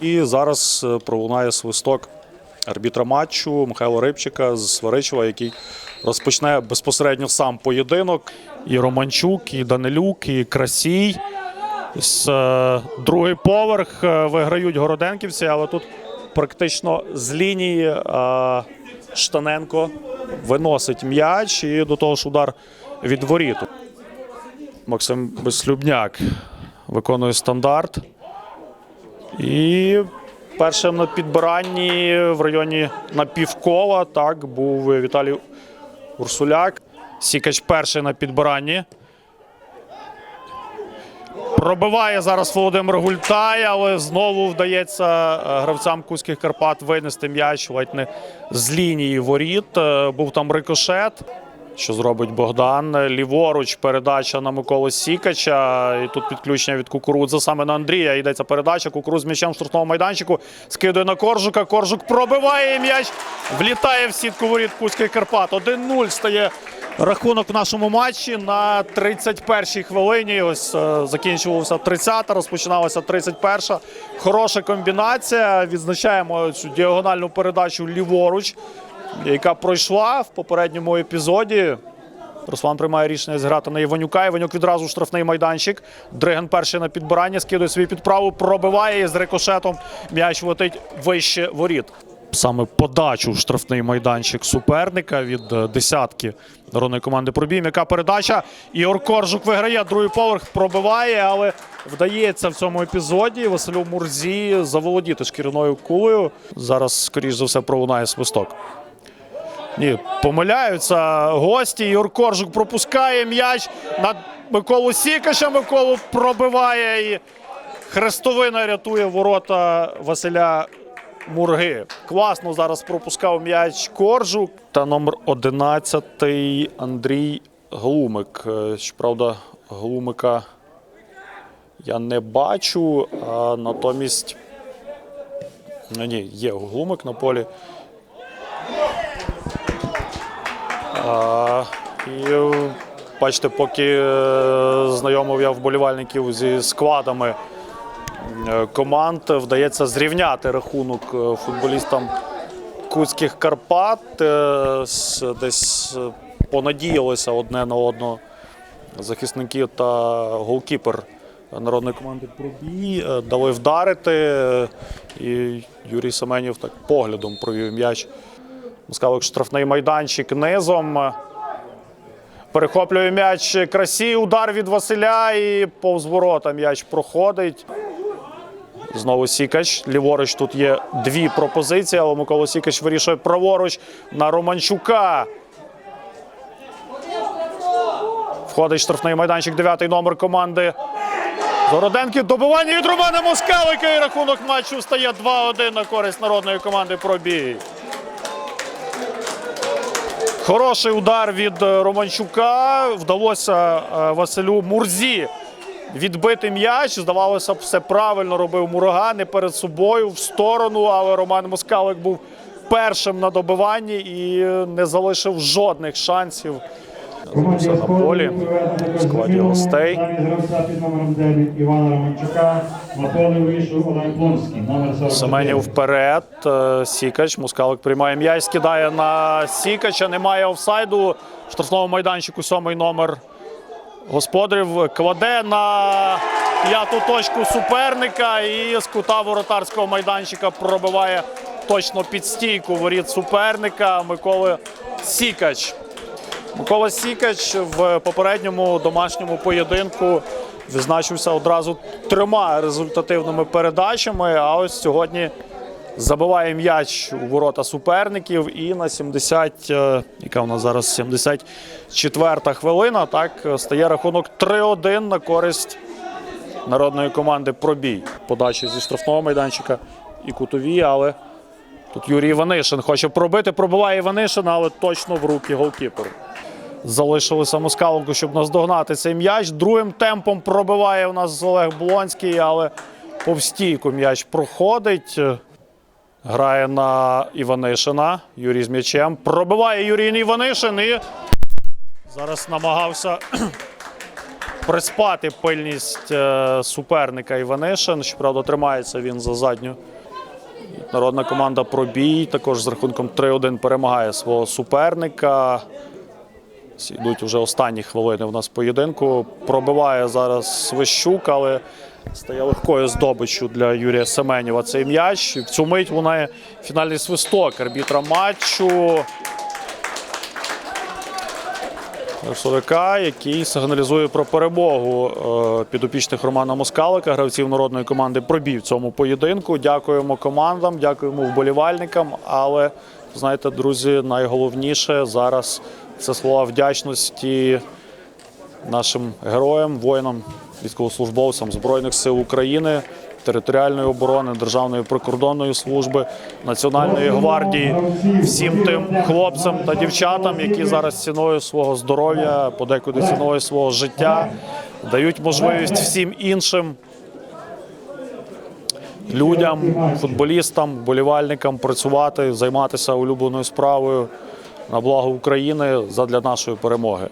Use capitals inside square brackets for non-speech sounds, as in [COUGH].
І зараз е, пролунає свисток арбітра матчу Михайла Рибчика з Сваричева, який розпочне безпосередньо сам поєдинок. І Романчук, і Данилюк, і Красій. З е, другий поверх е, виграють городенківці, але тут практично з лінії Штаненко виносить м'яч і до того ж удар від воріту. Максим Безслюбняк виконує стандарт. І першим на підбиранні в районі напівкола так був Віталій Урсуляк. Сікач перший на підбиранні. Пробиває зараз Володимир Гультай, але знову вдається е, гравцям Кузьких Карпат винести м'яч ледь не з лінії воріт. Е, Був там рикошет. Що зробить Богдан? Ліворуч передача на Миколу Сікача. І тут підключення від Кукурудза саме на Андрія. Йдеться передача. Кукурудз з м'ячем в майданчику. Скидує на Коржука. Коржук пробиває м'яч. Влітає в сітку воріт Кузьких Карпат. 1-0 стає рахунок в нашому матчі на 31-й хвилині. Ось е, закінчувалася 30-та, розпочиналася 31-та. Хороша комбінація. Відзначаємо цю діагональну передачу ліворуч яка пройшла в попередньому епізоді. Руслан приймає рішення зіграти на Іванюка. Іванюк відразу штрафний майданчик. Дриген перший на підбирання, скидує свій підправу, пробиває і з рикошетом м'яч летить вище воріт. Саме подачу в штрафний майданчик суперника від е, десятки народної команди пробій. Яка передача. Ігор Коржук виграє, другий поверх пробиває, але вдається в цьому епізоді Василю Мурзі заволодіти шкіряною кулею. Зараз, скоріш за все, пролунає свисток. Ні, помиляються гості. Ігор Коржук пропускає м'яч на Миколу Сікаша. Миколу пробиває і Хрестовина рятує ворота Василя Мурги. Класно зараз пропускав м'яч Коржук та номер 11 Андрій Глумик. Е, Щоправда, Глумика я не бачу, а натомість. Ну, ні, є Глумик на полі. А, і е, бачите, поки е, знайомив я вболівальників зі складами е, команд, вдається зрівняти рахунок футболістам Кузьких Карпат. Десь понадіялися одне на одного захисники та голкіпер народної команди пробій. Дали вдарити. І Юрій Семенів так поглядом провів м'яч. Москалик штрафний майданчик низом. Перехоплює м'яч красі. Удар від Василя і повз ворота м'яч проходить. Знову Сікач. Ліворуч тут є дві пропозиції, але Микола Сікач вирішує праворуч на Романчука. Входить штрафний майданчик, дев'ятий номер команди. Зороденки добивання від Романа Москалика. І рахунок матчу стає 2-1 на користь народної команди пробій. Хороший удар від е, Романчука. Вдалося е, Василю Мурзі відбити м'яч. Здавалося б, все правильно робив Мурага, не перед собою в сторону, але Роман Москалик був першим на добиванні і е, не залишив жодних шансів. Все на полі в складі гостей. Під номером 9 Івана Романчука, Миколи вийшов Олег Плонський, номер 44. Семенів вперед. е, Сікач. Мускалик приймає м'яч, скидає на Сікача. Немає офсайду. В штрафному майданчику сьомий номер господарів кладе на п'яту точку суперника і з кута воротарського майданчика пробиває точно під стійку воріт суперника Миколи Сікач. Микола Сікач в попередньому домашньому поєдинку відзначився одразу трьома результативними передачами. А ось сьогодні забиває м'яч у ворота суперників. І на 70, е, яка у нас зараз 74-та хвилина, так стає рахунок 3-1 на користь народної команди пробій. Подачі зі штрафного майданчика і кутові, але тут Юрій Іванишин хоче пробити, пробиває Іванишин, але точно в руки голкіперу. Залишилося Москаленко, щоб наздогнати цей м'яч. Другим темпом пробиває у нас Олег Блонський, але повстійку м'яч проходить. Грає на Іванишина. Юрій з м'ячем. Пробиває Юрій Іванишин і зараз намагався [CLEARS THROAT] приспати пильність е, суперника Іванишин. Щоправда, тримається він за задню. Народна команда пробій також з рахунком 3-1 перемагає свого суперника. Йдуть вже останні хвилини в нас поєдинку. Пробиває зараз Свищук, але стає легкою здобиччю для Юрія Семенєва цей м'яч. В цю мить лунає фінальний свисток арбітра матчу. Сурика, який сигналізує про перемогу е, підопічних Романа Москалика, гравців народної команди пробій в цьому поєдинку. Дякуємо командам, дякуємо вболівальникам. Але знаєте, друзі, найголовніше зараз це слова вдячності нашим героям, воїнам, військовослужбовцям Збройних сил України, територіальної оборони, Державної прикордонної служби, Національної гвардії, всім тим хлопцям та дівчатам, які зараз ціною свого здоров'я, подекуди ціною свого життя, дають можливість всім іншим людям, футболістам, болівальникам працювати, займатися улюбленою справою на благо України задля нашої перемоги.